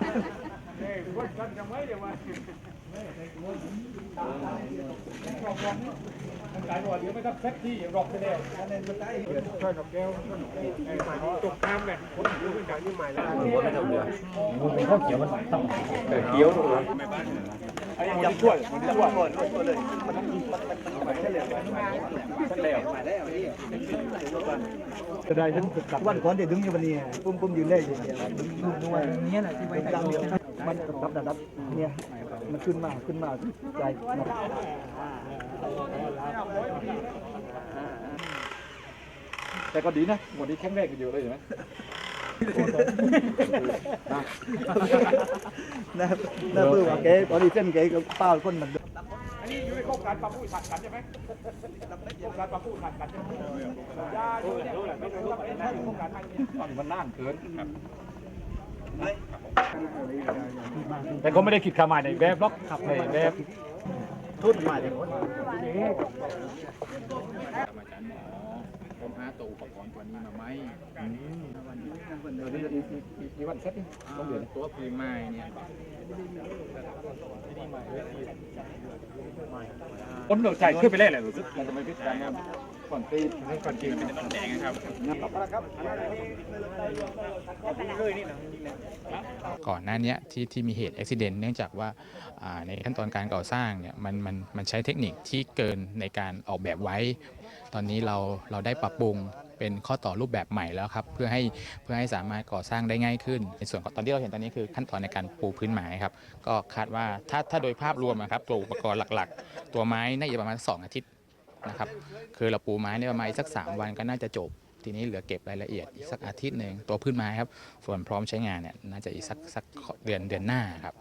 ขึ้นมาไม่เยอะกายว่าเดี๋ยวไม่ต้องเซ็ตที่รอบไปแล้วอันนี้มันได้ช่วยนกแก้วตกน้ำเลยคนอยู่กันอย่างนี้ใหม่แล้วมันเป็นข้าวเขียวมันต้องเขียวไอ้ยังช่วยมันช่วยช่วยเลยมันมันมันเฉลี่ยเฉลี่ย จะได้ฉันกลับวันก่อนเดี๋ยวดึงอยู่วันนี้ปุ้มปุ้มยืนได้อยู่เนี่ยดึงดึงวันนี้แหละที่ไว้ดังเดียวมันรับดับดับเนี่ยมันขึ้นมาขึ้นมาใจแต่ก็ดีนะวันนี้แข็งแรงกันอยู่เลยใช่ไหมนะนะเพื่อว่าแกตอนนี้เส้นแกก็เป้าก้นมัน การปรับผู้ขัดกันใช่ไหมโครงการปรับผู้ขัดกันใช่ไหมยาอยู่เนี่ยไม่รู้ว่าเป็นโครงการทางนี้มันน่านเกินแต่ก็ไม่ได้คิดขามาในแบบล็อกขับในแบบทุ่นมาเลย ผมหาตัวอุปกรณ์ตัวนี้มาไหมมีวันเซ็ตนี่ต้องเดือนตัวพื้นไม้เนี่ย ต้นเหลือใจขึ้นไปเล่นเลยรู้สึกมันจะไม่พิจารณาก่อนตีก่อนจริงเป็นต้นแดงนะครับก่อนหน้านี้ที่ที่มีเหตุอุบิเหตุเนื่องจากว่าในขั้นตอนการก่อสร้างเนี่ยมันมันมันใช้เทคนิคที่เกินในการออกแบบไว้ ตอนนี้เราเราได้ปรับปรุง เป็นข้อต่อรูปแบบใหม่แล้วครับเพื่อให้เพื่อให้สามารถก่อสร้างได้ง่ายขึ้น ในส่วนของตอนที่เราเห็นตอนนี้คือขั้นตอนในการปูพื้นไม้ครับก็คาดว่าถ้าถ้าโดยภาพรวมนะครับตัวอุปกรณ์หลักๆ ตัวไม้น่าจะประมาณ 2 อาทิตย์นะครับคือเราปูไม้ในประมาณอีกสัก 3 วันก็น่าจะจบทีนี้เหลือเก็บรายละเอียดอีกสักอาทิตย์หนึ่งตัวพื้นไม้ครับส่วนพร้อมใช้งานเนี่ยน่าจะอีกสักสักเดือนเดือนหน้าครับ